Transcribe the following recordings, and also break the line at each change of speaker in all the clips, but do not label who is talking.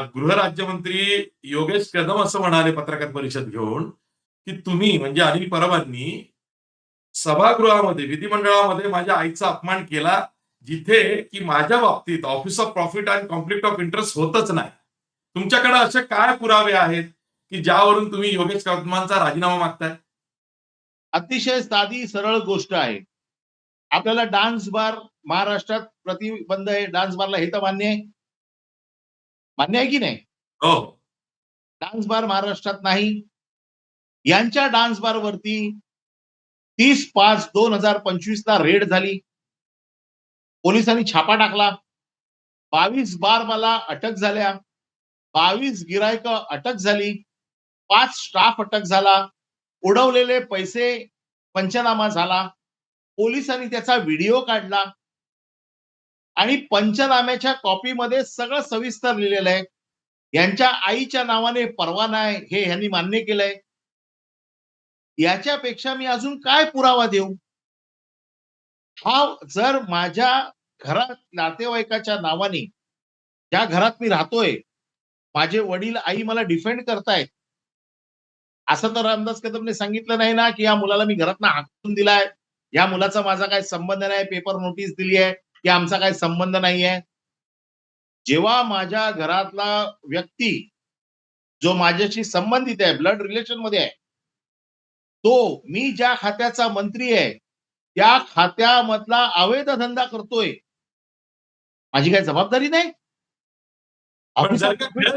गृहराज्यमंत्री योगेश कदम असं म्हणाले पत्रकार परिषद घेऊन की तुम्ही म्हणजे अनिल परबांनी सभागृहामध्ये विधिमंडळामध्ये माझ्या आईचा अपमान केला जिथे की माझ्या बाबतीत office of profit and conflict of interest होतच नाही. तुमच्याकडे असे काय पुरावे आहेत की ज्यावरून तुम्ही योगेश कदमांचा राजीनामा मागताय?
अतिशय साधी सरळ गोष्ट आहे. आपल्याला डान्स बार महाराष्ट्रात प्रतिबंध आहे. डान्स बारला हे तर मान्य आहे. मान्य आहे की नाही?
हो.
डान्स बार महाराष्ट्रात नाही. यांच्या डान्स बार वरती तीस पाच दोन हजार पंचवीस ला रेड झाली. पोलिसांनी छापा टाकला. बावीस बार मला अटक झाल्या. बावीस गिरायक अटक झाली. पाच स्टाफ अटक झाला. उडवलेले पैसे पंचनामा झाला. पोलिसांनी त्याचा व्हिडिओ काढला. आणि पंचनाम्याच्या कॉपीमध्ये सगळं सविस्तर लिहिलेलं आहे. यांच्या आईच्या नावाने परवाना आहे हे ह्यांनी मान्य केलंय. याच्यापेक्षा मी अजून काय पुरावा देऊ? हा जर माझ्या घरात नातेवाईकाच्या नावाने ज्या घरात मी राहतोय माझे वडील आई मला डिफेंड करतायत असं तर रामदास कदमने सांगितलं नाही ना की या मुलाला मी घरातनं हाकून दिलाय. या मुलाचा माझा काही संबंध नाही पेपर नोटीस दिली आहे की आमचा काही संबंध नाही आहे जेव्हा माझ्या घरातला व्यक्ती जो माझ्याशी संबंधित आहे ब्लड रिलेशनमध्ये आहे तो मी ज्या खात्याचा मंत्री आहे त्या खात्यामधला अवैध धंदा करतोय माझी काय जबाबदारी नाही.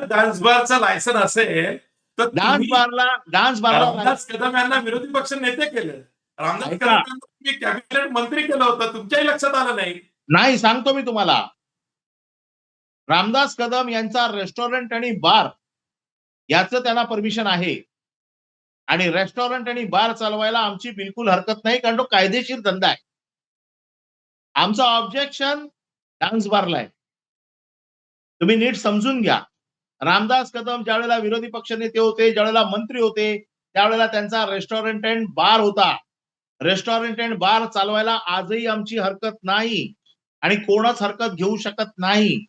डान्स बारचं लायसन असेल तर
डान्स बारला डान्स बारला
कदम यांना विरोधी पक्ष नेते केले. रामदास. कदम कॅबिनेट मंत्री केलं होतं तुमच्याही लक्षात आलं नाही.
नाही सांगतो मी तुम्हाला. रामदास कदम यांचा रेस्टॉरंट आणि बार याच त्यांना परमिशन आहे. आणि रेस्टॉरंट आणि बार चालवायला आमची बिलकुल हरकत नाही कारण तो कायदेशीर धंदा आहे. आमचं ऑब्जेक्शन डान्स बारला आहे. तुम्ही नीट समजून घ्या. रामदास कदम ज्यावेळेला विरोधी पक्ष नेते होते ज्यावेळेला मंत्री होते त्यावेळेला त्यांचा रेस्टॉरंट अँड बार होता. रेस्टॉरंट अँड बार चालवायला आजही आमची हरकत नाही. आणि कोणच हरकत घेऊ शकत नाही.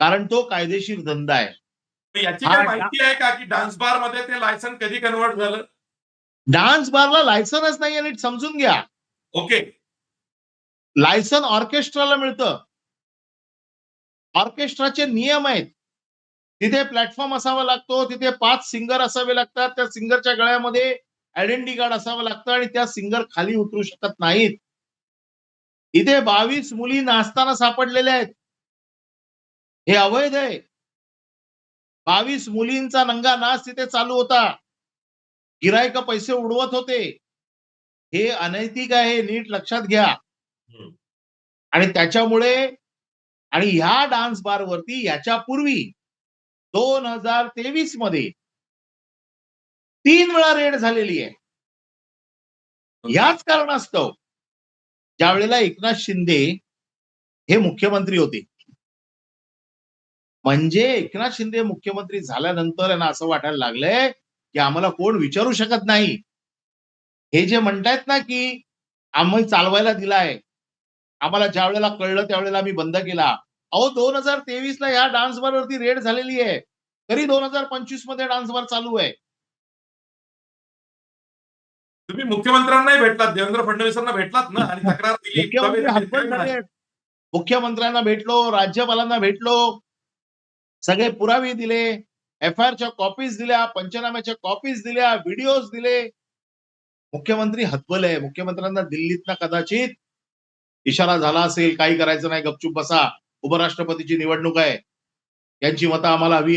कारण तो कायदेशीर धंदा आहे.
याची काय माहिती आहे का की डान्स बारमध्ये ते लायसन कधी कन्वर्ट झालं?
डान्स बारला लायसनच नाही नीट समजून घ्या.
ओके
लायसन ऑर्केस्ट्राला मिळतं. ऑर्केस्ट्राचे नियम आहेत. तिथे प्लॅटफॉर्म असावा लागतो तिथे पाच सिंगर असावे लागतात त्या सिंगरच्या गळ्यामध्ये आयडेंटिटी कार्ड असावं लागतं आणि त्या सिंगर खाली उतरू शकत नाहीत. इथे बावीस मुली नाचताना सापडलेल्या आहेत. हे अवैध आहे. बावीस मुलींचा नंगा नाच तिथे चालू होता. गिरायक पैसे उडवत होते. हे अनैतिक आहे नीट लक्षात घ्या. आणि त्याच्यामुळे आणि ह्या डान्स बार वरती याच्या पूर्वी दोन हजार तेवीसमध्ये तीन वेळा रेड झालेली आहे. याच कारणास्तव ज्या वेळेला एकनाथ शिंदे हे मुख्यमंत्री होते. म्हणजे एकनाथ शिंदे मुख्यमंत्री झाल्यानंतर यांना असं वाटायला लागलंय की आम्हाला कोण विचारू शकत नाही. हे जे म्हणतायत ना की आम्ही चालवायला दिलाय. आम्हाला ज्या वेळेला कळलं त्यावेळेला आम्ही बंद केला. अहो दोन हजार तेवीस ला ह्या डान्स बार वरती रेड झालेली आहे. तरी दोन हजार पंचवीसमध्ये डान्स बार चालू आहे.
तुम्ही मुख्यमंत्र्यांनाही भेटलात देवेंद्र फडणवीसांना भेटलात ना? आणि तक्रार दिली.
मुख्यमंत्र्यांना भेटलो राज्यपालांना भेटलो सगळे पुरावे दिले एफ आय आरच्या कॉपीज दिल्या पंचनाम्याच्या कॉपीज दिल्या व्हिडिओज दिले. मुख्यमंत्री हतबल आहे. मुख्यमंत्र्यांना दिल्लीतनं कदाचित इशारा झाला असेल काही करायचं नाही गपचूप बसा. उपराष्ट्रपतीची निवडणूक आहे. यांची मतं आम्हाला हवी आहेत.